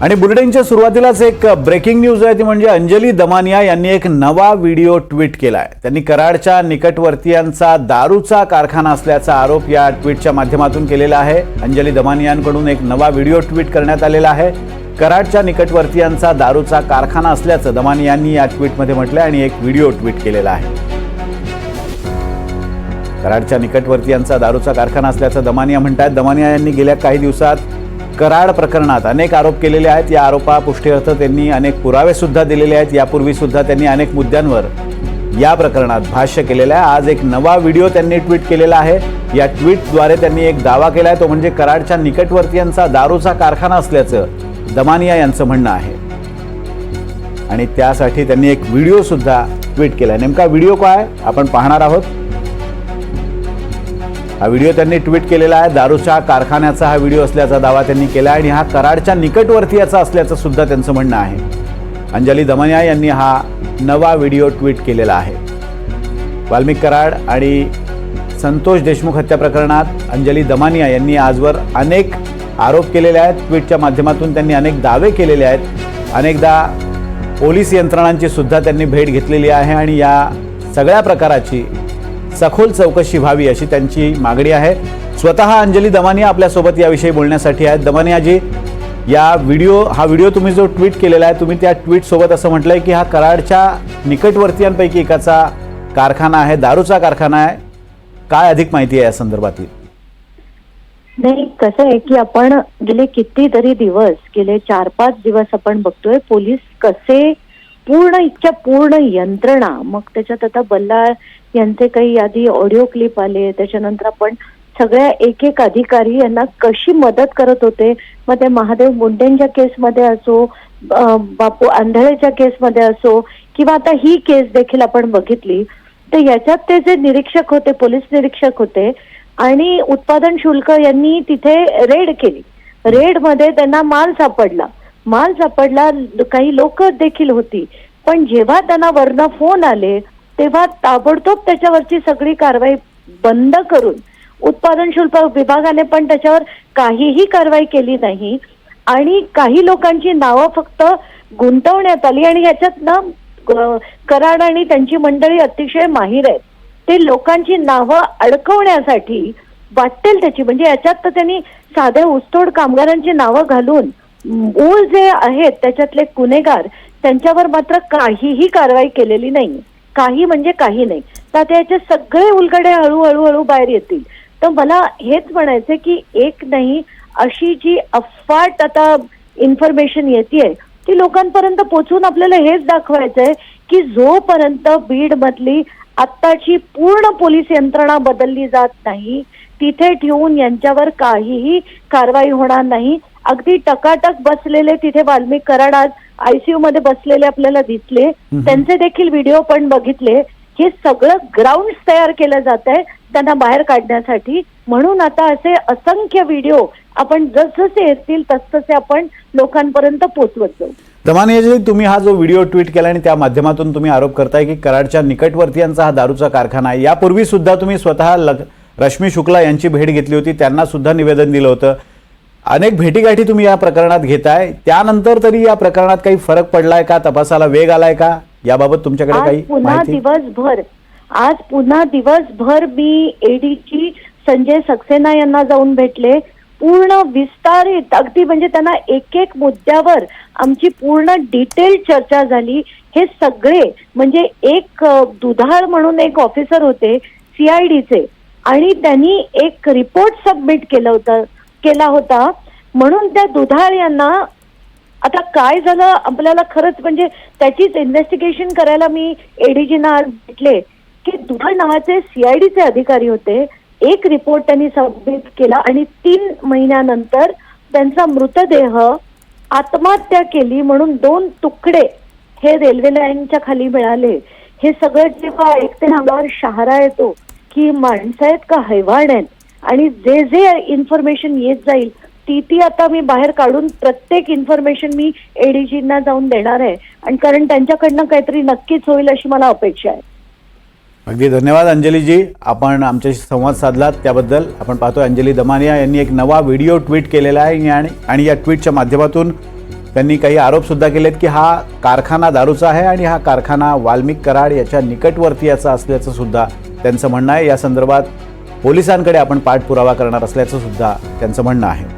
आणि बुलेटिनच्या सुरुवातीलाच एक ब्रेकिंग न्यूज आहे ती म्हणजे अंजली दमानिया यांनी एक नवा व्हिडिओ ट्विट केला आहे त्यांनी कराडच्या निकटवर्तीयांचा दारूचा कारखाना असल्याचा आरोप या ट्विटच्या माध्यमातून केलेला आहे. अंजली दमानियांकडून एक नवा व्हिडिओ ट्विट करण्यात आलेला आहे. कराडच्या निकटवर्तीयांचा दारूचा कारखाना असल्याचं दमानियांनी या ट्विटमध्ये म्हटलंय आणि एक व्हिडिओ ट्विट केलेला आहे. कराडच्या निकटवर्तीयांचा दारूचा कारखाना असल्याचं दमानिया म्हणतात दमानिया यांनी गेल्या काही दिवसात कराड प्रकरणात अनेक आरोप केलेले आहेत. या आरोपापुष्टीअर्थ त्यांनी अनेक पुरावेसुद्धा दिलेले आहेत. यापूर्वीसुद्धा त्यांनी अनेक मुद्द्यांवर या प्रकरणात भाष्य केलेलं आहे. आज एक नवा व्हिडिओ त्यांनी ट्विट केलेला आहे. या ट्विटद्वारे त्यांनी एक दावा केला आहे तो म्हणजे कराडच्या निकटवर्तीयांचा दारूचा कारखाना असल्याचं दमानिया यांचं म्हणणं आहे. आणि त्यासाठी त्यांनी एक व्हिडिओसुद्धा ट्विट केला आहे नेमका व्हिडिओ काय? आपण पाहणार आहोत. हा व्हिडिओ त्यांनी ट्विट केलेला आहे. दारूच्या कारखान्याचा हा व्हिडिओ असल्याचा दावा त्यांनी केला आहे आणि हा कराडच्या निकटवर्तीयाचा असल्याचं सुद्धा त्यांचं म्हणणं आहे. अंजली दमनिया यांनी हा नवा व्हिडिओ ट्विट केलेला आहे. वाल्मिक कराड आणि संतोष देशमुख हत्या प्रकरणात अंजली दमानिया यांनी आजवर अनेक आरोप केलेले आहेत. ट्विटच्या माध्यमातून त्यांनी अनेक दावे केलेले आहेत. अनेकदा पोलीस यंत्रणांची सुद्धा त्यांनी भेट घेतलेली आहे आणि या सगळ्या प्रकाराची सखोल चौकशी व्हावी अशी त्यांची मागणी आहे. स्वतः अंजली दमानिया आपल्यासोबत याविषयी बोलण्यासाठी आहेत. दमानियाजी या व्हिडिओ हा व्हिडिओ तुम्ही जो ट्विट केलेला आहे तुम्ही त्या ट्विटसोबत सोबत असं आहे की हा कराडच्या निकटवर्तीयांपैकी एकाचा कारखाना आहे दारूचा कारखाना आहे. काय अधिक माहिती आहे या संदर्भातील? नाही कसं आहे की आपण गेले कितीतरी दिवस गेले चार पाच दिवस आपण बघतोय पोलीस कसे पूर्ण इतक्या पूर्ण यंत्रणा मग त्याच्यात आता बल्लाळ यांचे काही आधी ऑडिओ क्लिप आले त्याच्यानंतर आपण सगळ्या एक एक अधिकारी यांना कशी मदत करत होते? मग ते महादेव मुंडेंच्या केसमध्ये असो बापू आंधळेच्या केसमध्ये असो किंवा आता ही केस देखील आपण बघितली तर याच्यात ते जे निरीक्षक होते पोलीस निरीक्षक होते आणि उत्पादन शुल्क यांनी तिथे रेड केली. रेडमध्ये त्यांना माल सापडला. माल सापडला काही लोक देखील होती. पण जेव्हा त्यांना वरनं फोन आले तेव्हा ताबडतोब त्याच्यावरची सगळी कारवाई बंद करून उत्पादन शुल्क विभागाने पण त्याच्यावर काहीही कारवाई केली नाही. आणि काही लोकांची नावं फक्त गुंतवण्यात आली आणि याच्यात ना कराड आणि त्यांची मंडळी अतिशय माहीर आहेत. ते लोकांची नावं अडकवण्यासाठी वाटेल त्याची. म्हणजे याच्यात तर त्यांनी साध्या ऊसतोड कामगारांची नावं घालून मूळ जे आहेत त्याच्यातले गुन्हेगार त्यांच्यावर मात्र काहीही कारवाई केलेली नाही. काही म्हणजे काही नाही. तर त्याचे याचे सगळे उलगडे हळूहळू हळू बाहेर येतील. तर मला हेच म्हणायचं की एक नाही अशी जी अफाट आता इन्फॉर्मेशन येते ती लोकांपर्यंत पोचवून आपल्याला हेच दाखवायचंय की जोपर्यंत बीड मधली आत्ताची पूर्ण पोलीस यंत्रणा बदलली जात नाही तिथे ठेवून यांच्यावर काहीही कारवाई होणार नाही. अगदी टकाटक बसलेले तिथे वाल्मिक कराड आज आयसीयू मध्ये बसलेले आपल्याला दिसले. त्यांचे देखील व्हिडिओ पण बघितले. हे सगळं ग्राउंड तयार केलं जात आहे त्यांना बाहेर काढण्यासाठी. म्हणून आता असे असंख्य व्हिडिओ आपण जसजसे येतील तसतसे आपण लोकांपर्यंत पोचवत जाऊ. दमानियाजी तुम्ही हा जो व्हिडिओ ट्विट केला आणि त्या माध्यमातून तुम्ही आरोप करताय की कराडच्या निकटवर्तीयांचा हा दारूचा कारखाना आहे. यापूर्वी सुद्धा तुम्ही स्वतः रश्मी शुक्ला यांची भेट घेतली होती. त्यांना सुद्धा निवेदन दिलं होतं. अनेक भेटीगाठी तुम्ही या प्रकरणात घेताय. त्यानंतर तरी या प्रकरणात काही फरक पडलाय का? तपासाला वेग आलाय का? याबाबत तुमच्याकडे काही पुन्हा दिवसभर आज पुन्हा दिवसभर मी एडीची संजय सक्सेना यांना जाऊन भेटले. पूर्ण विस्तारित अगदी म्हणजे त्यांना एक एक मुद्द्यावर आमची पूर्ण डिटेल चर्चा झाली. हे सगळे म्हणजे एक दुधाळ म्हणून एक ऑफिसर होते सीआयडीचे आणि त्यांनी एक रिपोर्ट सबमिट केलं होतं. केला होता. म्हणून त्या दुधाळ यांना आता काय झालं आपल्याला खरंच म्हणजे त्याचीच इन्व्हेस्टिगेशन करायला मी एडीजीना आज भेटले की दुधाळ नावाचे सीआयडीचे अधिकारी होते. एक रिपोर्ट त्यांनी सबमिट केला आणि तीन महिन्यानंतर त्यांचा मृतदेह आत्महत्या केली म्हणून दोन तुकडे हे रेल्वे लाईनच्या खाली मिळाले. हे सगळं जेव्हा ऐकते ना शहारा येतो की माणसं आहेत का हैवाण आहेत? आणि जे जे इन्फॉर्मेशन येत जाईल ती ती आता मी बाहेर काढून प्रत्येक इन्फॉर्मेशन मी एडीजींना जाऊन देणार आहे. आणि कारण त्यांच्याकडनं काहीतरी नक्कीच होईल अशी मला अपेक्षा आहे. अगदी धन्यवाद अंजलीजी. आपण आमच्याशी संवाद साधलात त्याबद्दल आपण पाहतो अंजली दमानिया यांनी एक नवा व्हिडिओ ट्विट केलेला आहे. आणि आणि या ट्विटच्या माध्यमातून त्यांनी काही आरोपसुद्धा केलेत की हा कारखाना दारूचा आहे आणि हा कारखाना वाल्मिक कराड याच्या निकटवर्ती याचा असल्याचं सुद्धा त्यांचं म्हणणं आहे. या संदर्भात पोलिसांकडे आपण पाठपुरावा करणार असल्याचं सुद्धा त्यांचं म्हणणं आहे.